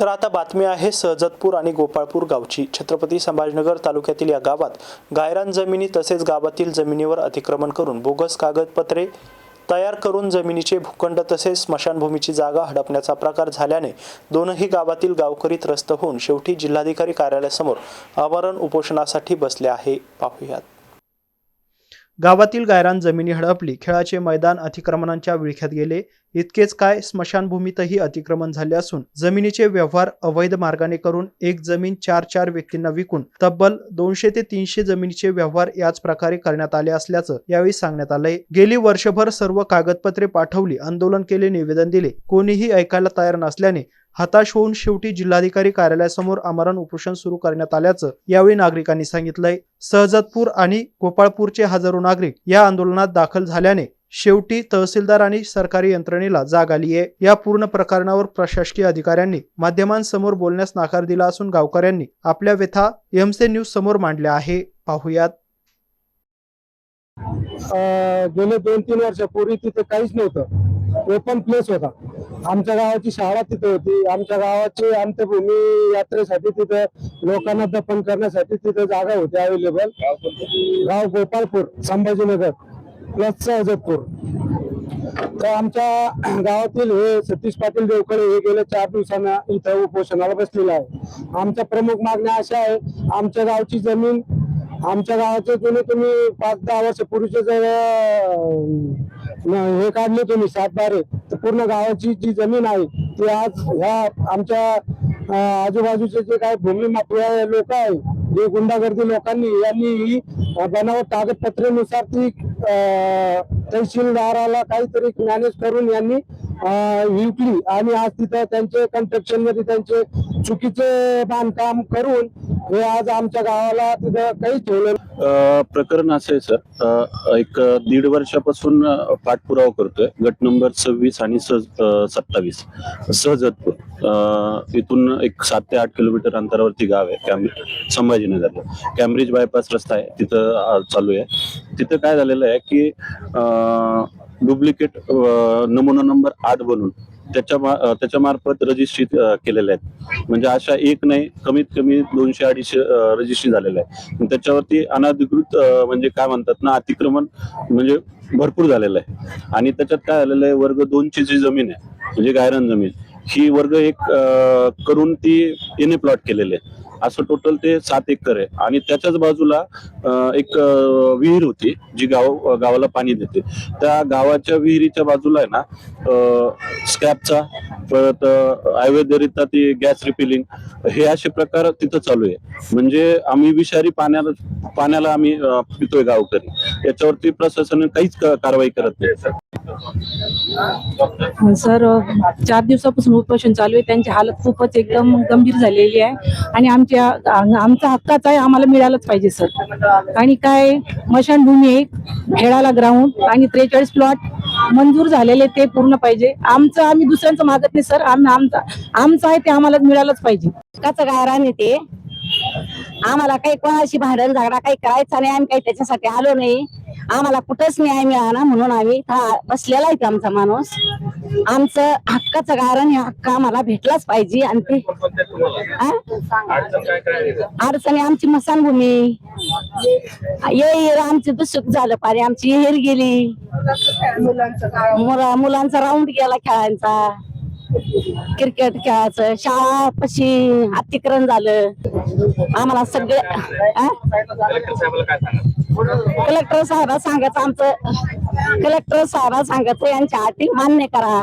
तर आता बातमी आहे सहजतपूर आणि गोपाळपूर गावची. छत्रपती संभाजनगर तालुक्यातील या गावात गायरान जमिनी तसेच गावातील जमिनीवर अतिक्रमण करून बोगस कागदपत्रे तयार करून जमिनीचे भूखंड तसेच स्मशानभूमीची जागा हडपण्याचा प्रकार झाल्याने दोनही गावातील गावकरी त्रस्त होऊन शेवटी जिल्हाधिकारी कार्यालयासमोर आमरण उपोषणासाठी बसले आहे. पाहूयात. गावातील गायरान जमिनी हडपली. खेळाचे मैदान अतिक्रमणांच्या विळख्यात गेले. इतकेच काय? स्मशानभूमीतही अतिक्रमण झाले असून जमिनीचे व्यवहार अवैध मार्गाने करून एक जमीन चार चार व्यक्तींना विकून तब्बल दोनशे ते तीनशे जमिनीचे व्यवहार याच प्रकारे करण्यात आले असल्याचं यावेळी सांगण्यात आलंय. गेली वर्षभर सर्व कागदपत्रे पाठवली आंदोलन केले निवेदन दिले. कोणीही ऐकायला तयार नसल्याने हताश होऊन शेवटी जिल्हाधिकारी कार्यालयासमोर आमरण उपोषण सुरू करण्यात आल्याचं यावेळी नागरिकांनी सांगितलंय. सहजतपूर आणि गोपाळपूरचे हजारो नागरिक या आंदोलनात दाखल झाल्याने शेवटी तहसीलदार आणि सरकारी यंत्रणेला जाग आली आहे. या पूर्ण प्रकरणावर प्रशासकीय अधिकाऱ्यांनी माध्यमांसमोर बोलण्यास नकार दिला असून गावकऱ्यांनी आपल्या व्यथा एमसे न्यूज समोर मांडल्या आहे. पाहुयात. अं, गेले दोन तीन वर्षापूर्वी तिथे काहीच नव्हतं. ओपन प्लेस होता. आमच्या गावाची शाळा तिथे होती. आमच्या गावाची अंत्यभूमी यात्रेसाठी तिथे लोकांना दफन करण्यासाठी तिथे जागा होती अवेलेबल गाव गोपाळपूर संभाजीनगर प्लस सहजतपूर. तर आमच्या गावातील हे सतीश पाटील देवकडे हे गेले चार दिवसांना इथं उपोषणाला बसलेलं आहे आमच्या प्रमुख मागण्या अशा आहे आमच्या गावची जमीन आमच्या गावाचे जुने तुम्ही पाच दहा वर्षापूर्वीचे जर हे काढले तुम्ही सातबारे तर पूर्ण गावाची जी जमीन आहे ती आज ह्या आमच्या आजूबाजूचे जे काही भूमी माफिया लोक आहे जे गुंडागर्दी लोकांनी यांनी ही बनावट कागदपत्रेनुसार ती तहसीलदाराला काहीतरी मॅनेज करून यांनी विकली. आणि आज तिथं त्यांचे कन्स्ट्रक्शनमध्ये त्यांचे चुकीचे बांधकाम करून हे आज आमच्या गावाला तिथं काहीच ठेवलं प्रकरण असं आहे सर. एक दीड वर्षापासून पाठपुरावा करतोय. गट नंबर सव्वीस आणि सत्तावीस. सहजतपूर. इथून एक सात ते आठ किलोमीटर अंतरावरती गाव आहे कॅम्ब्रिज संभाजीनगरला. कॅम्ब्रिज बायपास रस्ता आहे तिथं चालू आहे. तिथं काय झालेलं आहे की डुप्लिकेट नमुना नंबर आठ बनून त्याच्या मा- त्याच्यामार्फत रजिस्ट्री केलेल्या आहेत. म्हणजे अशा एक नाही कमीत कमी दोनशे अडीचशे रजिस्ट्री झालेल्या आहे आणि त्याच्यावरती अनाधिकृत म्हणजे काय म्हणतात ना अतिक्रमण म्हणजे भरपूर झालेलं आहे. आणि त्याच्यात काय झालेलं आहे वर्ग दोनची जी जमीन आहे म्हणजे गायरन जमीन ही वर्ग एक करून ती एने प्लॉट केलेले आहे. असं टोटल ते सात एकर आहे. आणि त्याच्याच बाजूला एक विहीर होती जी गाव गावाला पाणी देते. त्या गावाच्या विहिरीच्या बाजूला आहे ना स्कॅपचा परत आयुर्वेदरित्या ती गॅस रिफिलिंग हे असे प्रकार तिथं चालू आहे. म्हणजे आम्ही विषारी पाण्याला पाण्याला आम्ही पितोय गावकरी. याच्यावरती प्रशासन काहीच कारवाई करत नाही. सर चार दिवसापासून उपोषण चालू आहे. त्यांची हालत खूपच एकदम गंभीर झालेली आहे. आणि आमच्या आमचा हक्काच आहे आम्हाला मिळालंच पाहिजे सर. आणि काय मशानभूमी एक खेळाला ग्राउंड आणि त्रेचाळीस प्लॉट मंजूर झालेले ते पूर्ण पाहिजे. आमचं आम्ही दुसऱ्यांचं मागत नाही सर. आम्ही आमचा आमचं आहे ते आम्हाला मिळालंच पाहिजे. कसं गायरान येते आम्हाला काही कोणाशी भांडण झगडा काही करायचा नाही. आम्ही काही त्याच्यासाठी आलो नाही. आम्हाला कुठंच न्याय मिळाला म्हणून आम्ही बसलेला आहे आमचा माणूस. आमचं हक्काचं कारण हे हक्क आम्हाला भेटलाच पाहिजे. आणि ते अडचणी आमची मसानभूमी येईल आमची दुसुक झालं पारे आमची हेर गेली. मुला- मुलांचा राऊंड गेला खेळायचा. क्रिकेट खेळायचं शाळा पशी अतिक्रमण झालं. आम्हाला सगळे कलेक्टर साहेब सांगायचं आमचं कलेक्टर साहेब सांगायचं यांच्या अटी मान्य करा.